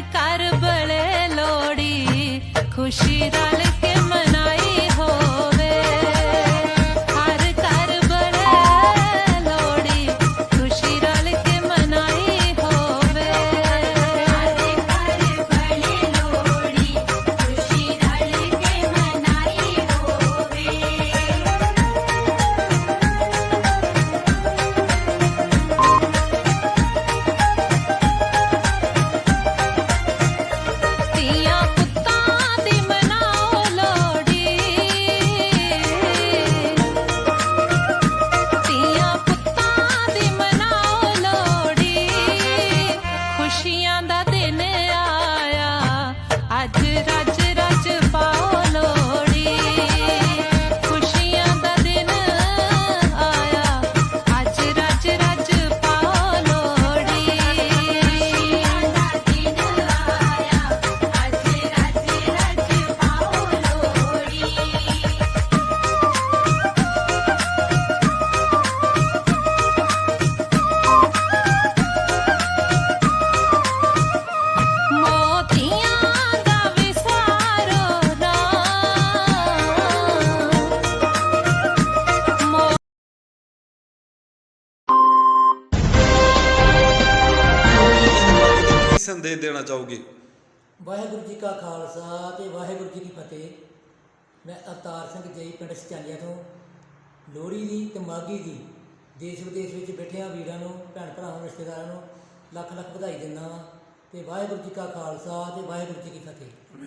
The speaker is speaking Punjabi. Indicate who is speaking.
Speaker 1: ਕਰ ਕਰ ਬਲੇ ਲੋੜੀ ਖੁਸ਼ੀ ਦਾ did I? ਸੰਦੇਸ਼ ਦੇਣਾ ਚਾਹੋਗੇ?
Speaker 2: ਵਾਹਿਗੁਰੂ ਜੀ ਕਾ ਖਾਲਸਾ ਤੇ ਵਾਹਿਗੁਰੂ ਜੀ ਕੀ ਫਤਿਹ। ਮੈਂ ਅਵਤਾਰ ਸਿੰਘ ਜਈ ਪਿੰਡ ਸਚਾਲੀਆ ਤੋਂ। ਲੋਹੜੀ ਦੀ ਤੇ ਮਾਘੀ ਦੀ ਦੇਸ਼ ਵਿਦੇਸ਼ ਵਿੱਚ ਬੈਠਿਆਂ ਵੀਰਾਂ ਨੂੰ, ਭੈਣ ਭਰਾਵਾਂ, ਰਿਸ਼ਤੇਦਾਰਾਂ ਨੂੰ ਲੱਖ ਲੱਖ ਵਧਾਈ ਦਿੰਦਾ ਵਾਂ ਤੇ ਵਾਹਿਗੁਰੂ ਜੀ ਕਾ ਖਾਲਸਾ ਤੇ ਵਾਹਿਗੁਰੂ ਜੀ ਕੀ ਫਤਿਹ।